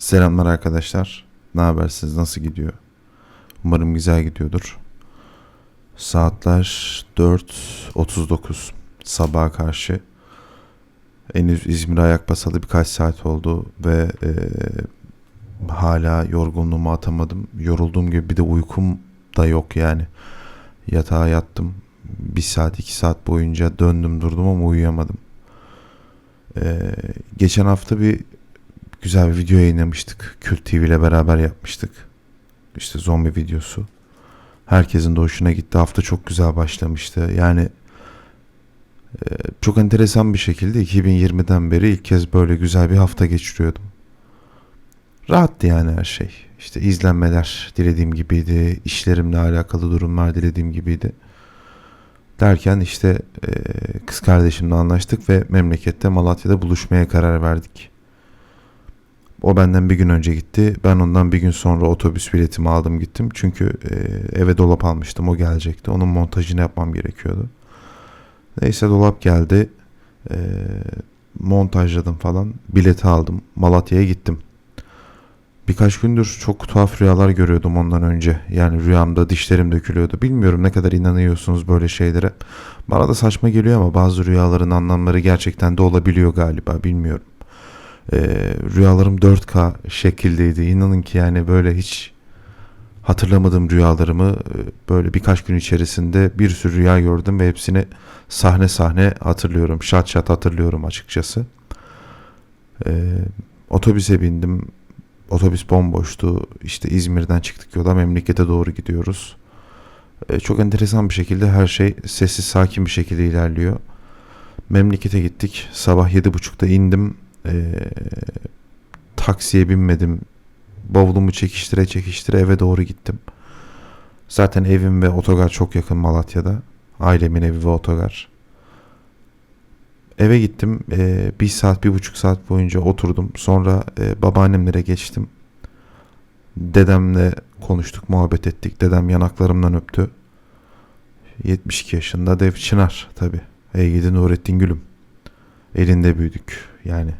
Selamlar arkadaşlar. Ne habersiniz? Nasıl gidiyor? Umarım güzel gidiyordur. Saatler 4.39 sabaha karşı. Henüz İzmir'e ayak basalı birkaç saat oldu ve e, hala yorgunluğumu atamadım. Yorulduğum gibi bir de uykum da yok yani. Yatağa yattım. Bir saat iki saat boyunca döndüm durdum ama uyuyamadım. E, geçen hafta bir güzel bir video yayınlamıştık. Kült TV ile beraber yapmıştık. İşte zombi videosu. Herkesin de hoşuna gitti. Hafta çok güzel başlamıştı. Yani e, çok enteresan bir şekilde 2020'den beri ilk kez böyle güzel bir hafta geçiriyordum. Rahattı yani her şey. İşte izlenmeler dilediğim gibiydi. İşlerimle alakalı durumlar dilediğim gibiydi. Derken işte e, kız kardeşimle anlaştık ve memlekette Malatya'da buluşmaya karar verdik. O benden bir gün önce gitti. Ben ondan bir gün sonra otobüs biletimi aldım gittim. Çünkü e, eve dolap almıştım. O gelecekti. Onun montajını yapmam gerekiyordu. Neyse dolap geldi. E, montajladım falan. Bileti aldım. Malatya'ya gittim. Birkaç gündür çok tuhaf rüyalar görüyordum ondan önce. Yani rüyamda dişlerim dökülüyordu. Bilmiyorum ne kadar inanıyorsunuz böyle şeylere. Bana da saçma geliyor ama bazı rüyaların anlamları gerçekten de olabiliyor galiba. Bilmiyorum e, rüyalarım 4K şekildeydi. İnanın ki yani böyle hiç hatırlamadığım rüyalarımı e, böyle birkaç gün içerisinde bir sürü rüya gördüm ve hepsini sahne sahne hatırlıyorum. Şat şat hatırlıyorum açıkçası. E, otobüse bindim. Otobüs bomboştu. İşte İzmir'den çıktık yola memlekete doğru gidiyoruz. E, çok enteresan bir şekilde her şey sessiz sakin bir şekilde ilerliyor. Memlekete gittik. Sabah 7.30'da indim e, taksiye binmedim. Bavulumu çekiştire çekiştire eve doğru gittim. Zaten evim ve otogar çok yakın Malatya'da. Ailemin evi ve otogar. Eve gittim. E, bir saat, bir buçuk saat boyunca oturdum. Sonra e, babaannemlere geçtim. Dedemle konuştuk, muhabbet ettik. Dedem yanaklarımdan öptü. 72 yaşında dev Çınar tabi. Ey gidi Nurettin Gülüm. Elinde büyüdük yani.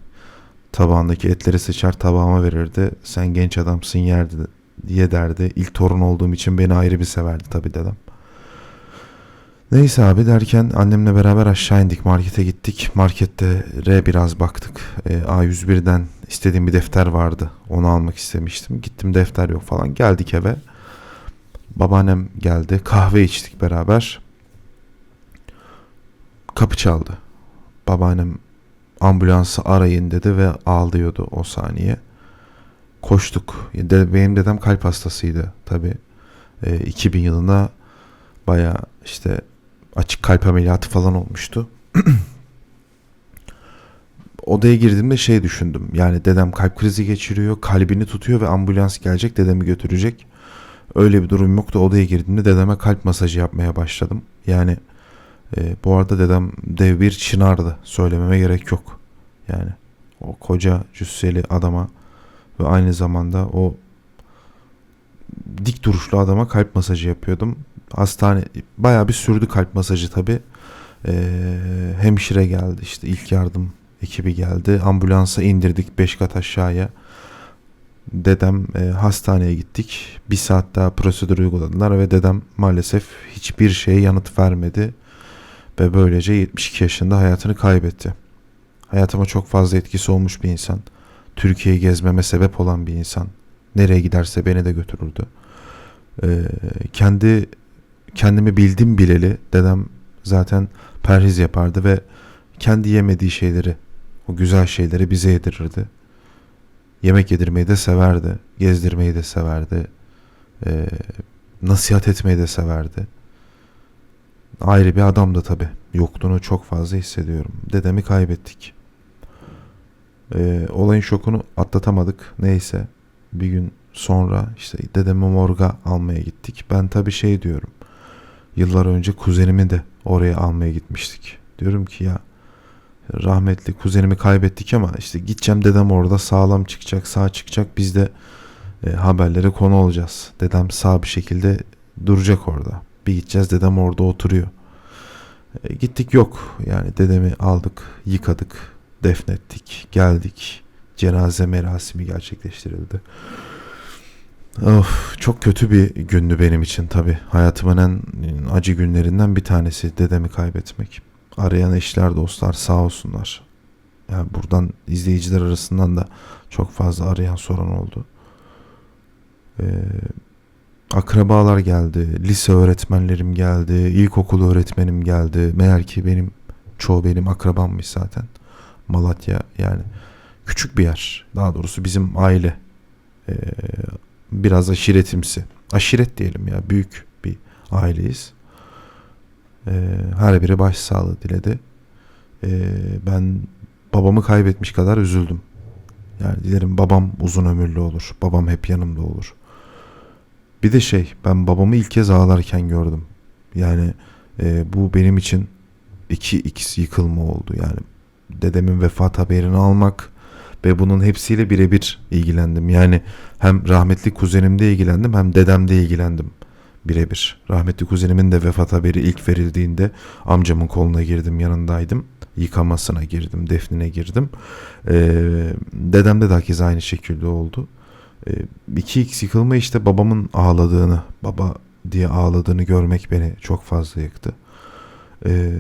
Tabağındaki etleri sıçar tabağıma verirdi. Sen genç adamsın yerdi diye derdi. İlk torun olduğum için beni ayrı bir severdi tabii dedem. Neyse abi derken annemle beraber aşağı indik markete gittik. Markette R biraz baktık. E, A101'den istediğim bir defter vardı. Onu almak istemiştim. Gittim defter yok falan. Geldik eve. Babaannem geldi. Kahve içtik beraber. Kapı çaldı. Babaannem ambulansı arayın dedi ve ağlıyordu o saniye. Koştuk. Benim dedem kalp hastasıydı tabi. E, 2000 yılında baya işte açık kalp ameliyatı falan olmuştu. Odaya girdiğimde şey düşündüm. Yani dedem kalp krizi geçiriyor, kalbini tutuyor ve ambulans gelecek, dedemi götürecek. Öyle bir durum yoktu. Odaya girdiğimde dedeme kalp masajı yapmaya başladım. Yani e, bu arada dedem dev bir çınardı. Söylememe gerek yok. Yani o koca cüsseli adama ve aynı zamanda o dik duruşlu adama kalp masajı yapıyordum. Hastane bayağı bir sürdü kalp masajı tabi. Ee, hemşire geldi işte ilk yardım ekibi geldi. Ambulansa indirdik 5 kat aşağıya. Dedem e, hastaneye gittik. Bir saat daha prosedür uyguladılar ve dedem maalesef hiçbir şeye yanıt vermedi ve böylece 72 yaşında hayatını kaybetti. Hayatıma çok fazla etkisi olmuş bir insan. Türkiye'yi gezmeme sebep olan bir insan. Nereye giderse beni de götürürdü. Ee, kendi kendimi bildim bileli dedem zaten perhiz yapardı ve kendi yemediği şeyleri, o güzel şeyleri bize yedirirdi. Yemek yedirmeyi de severdi, gezdirmeyi de severdi, ee, nasihat etmeyi de severdi ayrı bir adamdı tabi. Yokluğunu çok fazla hissediyorum. Dedemi kaybettik. Ee, olayın şokunu atlatamadık. Neyse bir gün sonra işte dedemi morga almaya gittik. Ben tabi şey diyorum. Yıllar önce kuzenimi de oraya almaya gitmiştik. Diyorum ki ya rahmetli kuzenimi kaybettik ama işte gideceğim dedem orada sağlam çıkacak sağ çıkacak biz de e, haberlere konu olacağız. Dedem sağ bir şekilde duracak orada. Bir gideceğiz dedem orada oturuyor. E, gittik yok yani dedemi aldık yıkadık defnettik geldik cenaze merasimi gerçekleştirildi. Of, çok kötü bir gündü benim için tabii. Hayatımın en acı günlerinden bir tanesi dedemi kaybetmek. Arayan eşler, dostlar sağ olsunlar. Yani buradan izleyiciler arasından da çok fazla arayan soran oldu. Ee, akrabalar geldi, lise öğretmenlerim geldi, ilkokul öğretmenim geldi. Meğer ki benim çoğu benim akrabammış zaten. Malatya yani küçük bir yer. Daha doğrusu bizim aile ee, biraz aşiretimsi. Aşiret diyelim ya büyük bir aileyiz. Ee, her biri başsağlığı diledi. Ee, ben babamı kaybetmiş kadar üzüldüm. Yani dilerim babam uzun ömürlü olur. Babam hep yanımda olur. Bir de şey ben babamı ilk kez ağlarken gördüm. Yani e, bu benim için iki ikiz yıkılma oldu. Yani dedemin vefat haberini almak ve bunun hepsiyle birebir ilgilendim. Yani hem rahmetli kuzenimde ilgilendim hem dedemde ilgilendim birebir. Rahmetli kuzenimin de vefat haberi ilk verildiğinde amcamın koluna girdim yanındaydım. Yıkamasına girdim, defnine girdim. Ee, dedemde de herkes aynı şekilde oldu. Ee, 2x yıkılma işte babamın ağladığını, baba diye ağladığını görmek beni çok fazla yıktı. Ee,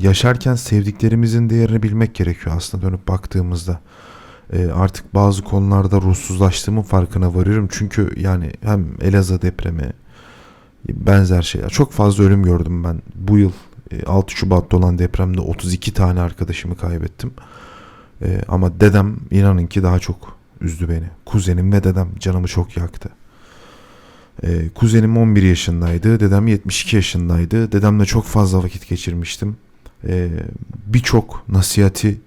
yaşarken sevdiklerimizin değerini bilmek gerekiyor aslında dönüp baktığımızda. Ee, artık bazı konularda ruhsuzlaştığımın farkına varıyorum. Çünkü yani hem Elazığ depremi benzer şeyler. Çok fazla ölüm gördüm ben. Bu yıl 6 e, Şubat'ta olan depremde 32 tane arkadaşımı kaybettim. Ee, ama dedem inanın ki daha çok üzdü beni. Kuzenim ve dedem canımı çok yaktı. Ee, kuzenim 11 yaşındaydı. Dedem 72 yaşındaydı. Dedemle çok fazla vakit geçirmiştim. Ee, Birçok nasihati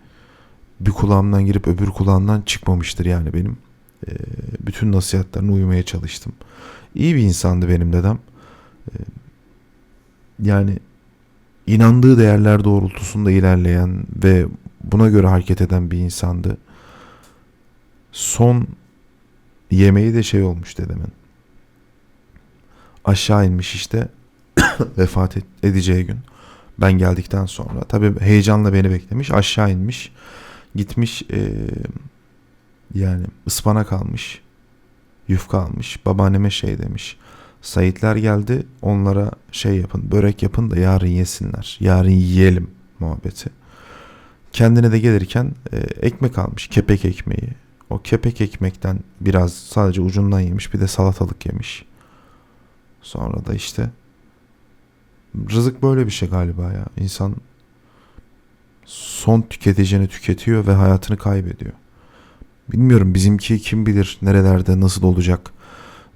bir kulağımdan girip öbür kulağımdan çıkmamıştır yani benim. Ee, bütün nasihatlerine uymaya çalıştım. İyi bir insandı benim dedem. Ee, yani inandığı değerler doğrultusunda ilerleyen ve buna göre hareket eden bir insandı. Son yemeği de şey olmuş dedemin. Aşağı inmiş işte vefat edeceği gün. Ben geldikten sonra. Tabii heyecanla beni beklemiş. Aşağı inmiş. Gitmiş e, yani ıspanak almış. Yufka almış. Babaanneme şey demiş. Saitler geldi onlara şey yapın börek yapın da yarın yesinler. Yarın yiyelim muhabbeti. Kendine de gelirken e, ekmek almış kepek ekmeği. O kepek ekmekten biraz sadece ucundan yemiş bir de salatalık yemiş. Sonra da işte rızık böyle bir şey galiba ya. İnsan son tüketicini tüketiyor ve hayatını kaybediyor. Bilmiyorum bizimki kim bilir nerelerde nasıl olacak.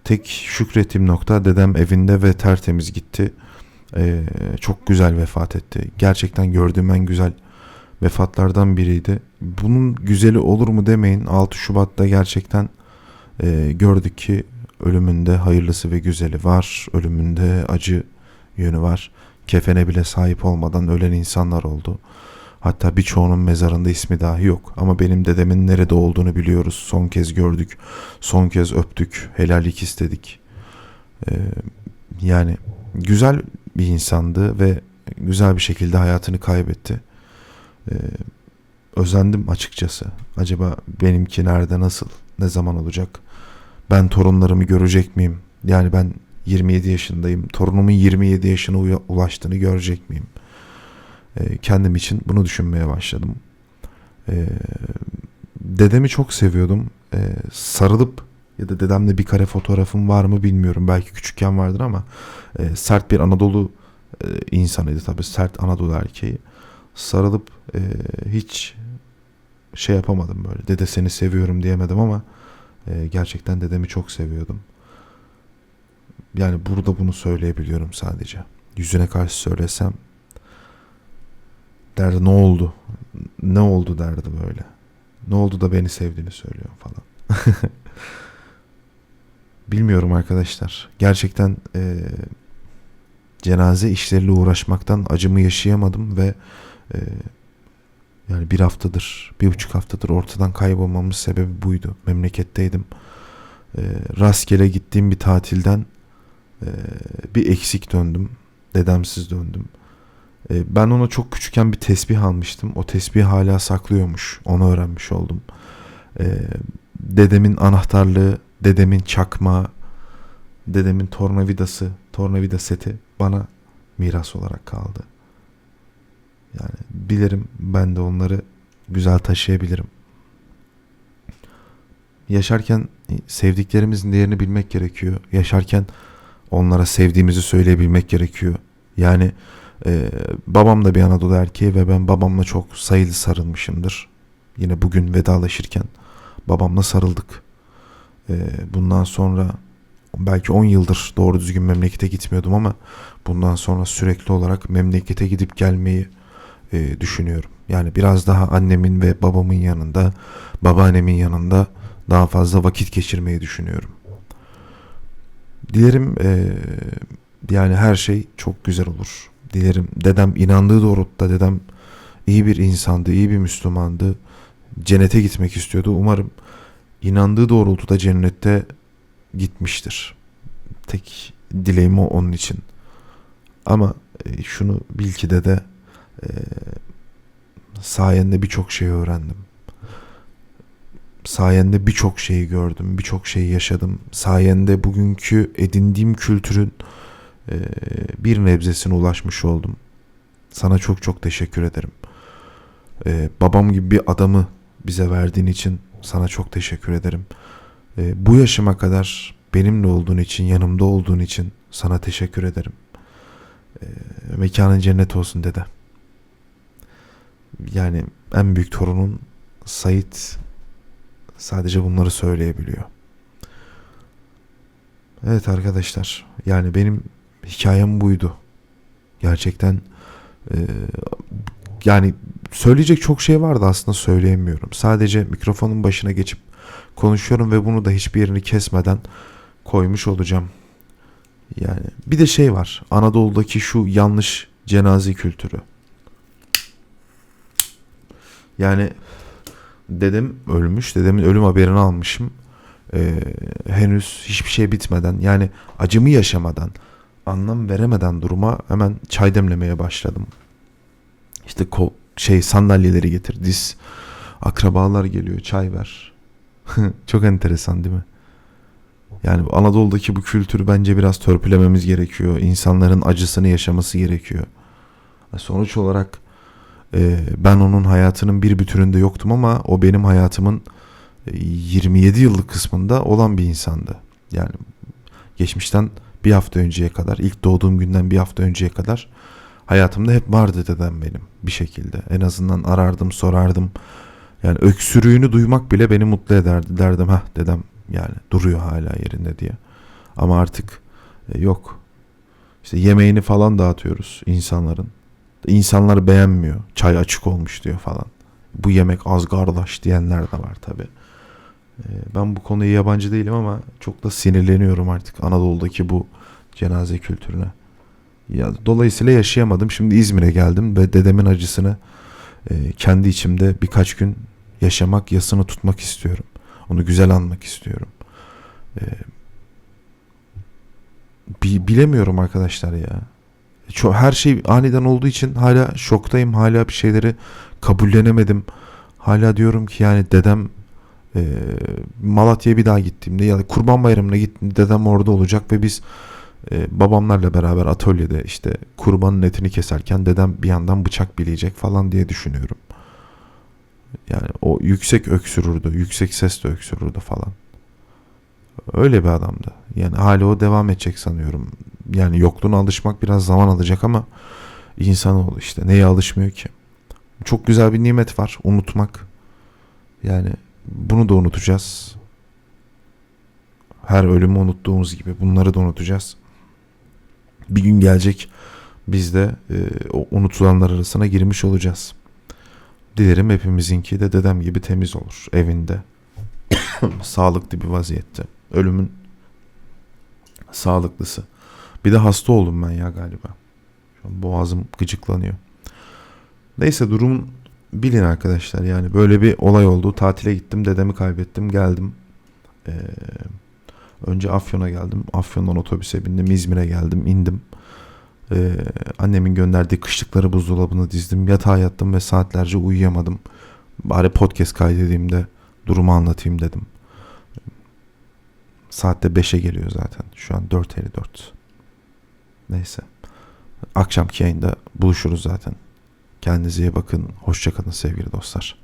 Tek şükrettiğim nokta dedem evinde ve tertemiz gitti. Ee, çok güzel vefat etti. Gerçekten gördüğüm en güzel vefatlardan biriydi. Bunun güzeli olur mu demeyin. 6 Şubat'ta gerçekten e, gördük ki ölümünde hayırlısı ve güzeli var. Ölümünde acı yönü var. Kefene bile sahip olmadan ölen insanlar oldu. Hatta birçoğunun mezarında ismi dahi yok. Ama benim dedemin nerede olduğunu biliyoruz. Son kez gördük. Son kez öptük. Helallik istedik. Ee, yani güzel bir insandı ve güzel bir şekilde hayatını kaybetti. Ee, özendim açıkçası. Acaba benimki nerede nasıl ne zaman olacak? Ben torunlarımı görecek miyim? Yani ben 27 yaşındayım. Torunumun 27 yaşına ulaştığını görecek miyim? E, kendim için bunu düşünmeye başladım. E, dedemi çok seviyordum. E, sarılıp ya da dedemle bir kare fotoğrafım var mı bilmiyorum. Belki küçükken vardır ama e, sert bir Anadolu e, insanıydı tabii. Sert Anadolu erkeği. Sarılıp e, hiç şey yapamadım böyle. Dede seni seviyorum diyemedim ama e, gerçekten dedemi çok seviyordum. Yani burada bunu söyleyebiliyorum sadece. Yüzüne karşı söylesem derdi ne oldu? Ne oldu derdi böyle. Ne oldu da beni sevdiğini söylüyor falan. Bilmiyorum arkadaşlar. Gerçekten e, cenaze işleriyle uğraşmaktan acımı yaşayamadım ve e, yani bir haftadır, bir buçuk haftadır ortadan kaybolmamın sebebi buydu. Memleketteydim. E, rastgele gittiğim bir tatilden e, bir eksik döndüm. Dedemsiz döndüm. E, ben ona çok küçükken bir tesbih almıştım. O tesbih hala saklıyormuş. Onu öğrenmiş oldum. Ee, dedemin anahtarlığı, dedemin çakma, dedemin tornavidası, tornavida seti bana miras olarak kaldı. Yani bilirim ben de onları güzel taşıyabilirim. Yaşarken sevdiklerimizin değerini bilmek gerekiyor. Yaşarken onlara sevdiğimizi söyleyebilmek gerekiyor. Yani e, babam da bir Anadolu erkeği ve ben babamla çok sayılı sarılmışımdır. Yine bugün vedalaşırken babamla sarıldık. E, bundan sonra belki 10 yıldır doğru düzgün memlekete gitmiyordum ama bundan sonra sürekli olarak memlekete gidip gelmeyi e, düşünüyorum. Yani biraz daha annemin ve babamın yanında, babaannemin yanında daha fazla vakit geçirmeyi düşünüyorum. Dilerim e, yani her şey çok güzel olur. Dilerim dedem inandığı doğrultuda dedem iyi bir insandı, iyi bir Müslümandı. Cennete gitmek istiyordu. Umarım inandığı doğrultuda cennette gitmiştir. Tek dileğim o onun için. Ama e, şunu bil ki de de e, sayende birçok şey öğrendim. Sayende birçok şeyi gördüm, birçok şeyi yaşadım. Sayende bugünkü edindiğim kültürün e, bir nebzesine ulaşmış oldum. Sana çok çok teşekkür ederim. E, babam gibi bir adamı bize verdiğin için sana çok teşekkür ederim. E, bu yaşıma kadar benimle olduğun için, yanımda olduğun için sana teşekkür ederim. Mekanın cennet olsun dede. Yani en büyük torunun Sait sadece bunları söyleyebiliyor. Evet arkadaşlar yani benim hikayem buydu. Gerçekten e, yani söyleyecek çok şey vardı aslında söyleyemiyorum. Sadece mikrofonun başına geçip konuşuyorum ve bunu da hiçbir yerini kesmeden koymuş olacağım. Yani bir de şey var. Anadolu'daki şu yanlış cenaze kültürü. Yani dedem ölmüş. Dedemin ölüm haberini almışım. Ee, henüz hiçbir şey bitmeden yani acımı yaşamadan anlam veremeden duruma hemen çay demlemeye başladım. İşte ko şey sandalyeleri getir, diz. Akrabalar geliyor, çay ver. Çok enteresan değil mi? Yani Anadolu'daki bu kültürü bence biraz törpülememiz gerekiyor. İnsanların acısını yaşaması gerekiyor. Sonuç olarak e, ben onun hayatının bir bütününde yoktum ama o benim hayatımın 27 e, yıllık kısmında olan bir insandı. Yani geçmişten bir hafta önceye kadar, ilk doğduğum günden bir hafta önceye kadar hayatımda hep vardı dedem benim bir şekilde. En azından arardım, sorardım. Yani öksürüğünü duymak bile beni mutlu ederdi. Derdim ha dedem yani duruyor hala yerinde diye. Ama artık e, yok. İşte yemeğini falan dağıtıyoruz insanların. İnsanlar beğenmiyor. Çay açık olmuş diyor falan. Bu yemek az kardeş diyenler de var tabi. E, ben bu konuya yabancı değilim ama çok da sinirleniyorum artık Anadolu'daki bu cenaze kültürüne. Ya, dolayısıyla yaşayamadım. Şimdi İzmir'e geldim ve dedemin acısını e, kendi içimde birkaç gün yaşamak, yasını tutmak istiyorum. Onu güzel anmak istiyorum. E, bilemiyorum arkadaşlar ya. Çok, her şey aniden olduğu için hala şoktayım. Hala bir şeyleri kabullenemedim. Hala diyorum ki yani dedem e, Malatya'ya bir daha gittiğimde ya da Kurban Bayramı'na gittiğimde dedem orada olacak ve biz e, babamlarla beraber atölyede işte kurbanın etini keserken dedem bir yandan bıçak bileyecek falan diye düşünüyorum. Yani o yüksek öksürürdü, yüksek sesle öksürürdü falan. Öyle bir adamdı. Yani hala o devam edecek sanıyorum. Yani yokluğuna alışmak biraz zaman alacak ama insanoğlu işte neye alışmıyor ki? Çok güzel bir nimet var unutmak. Yani bunu da unutacağız. Her ölümü unuttuğumuz gibi bunları da unutacağız bir gün gelecek biz de e, unutulanlar arasına girmiş olacağız. Dilerim hepimizinki de dedem gibi temiz olur evinde. Sağlıklı bir vaziyette. Ölümün sağlıklısı. Bir de hasta oldum ben ya galiba. Şu an boğazım gıcıklanıyor. Neyse durum bilin arkadaşlar yani böyle bir olay oldu. Tatile gittim dedemi kaybettim geldim. Ee, Önce Afyon'a geldim. Afyon'dan otobüse bindim. İzmir'e geldim. indim. Ee, annemin gönderdiği kışlıkları buzdolabına dizdim. Yatağa yattım ve saatlerce uyuyamadım. Bari podcast kaydedeyim de durumu anlatayım dedim. Saatte 5'e geliyor zaten. Şu an 4.54. Neyse. Akşamki yayında buluşuruz zaten. Kendinize iyi bakın. Hoşçakalın sevgili dostlar.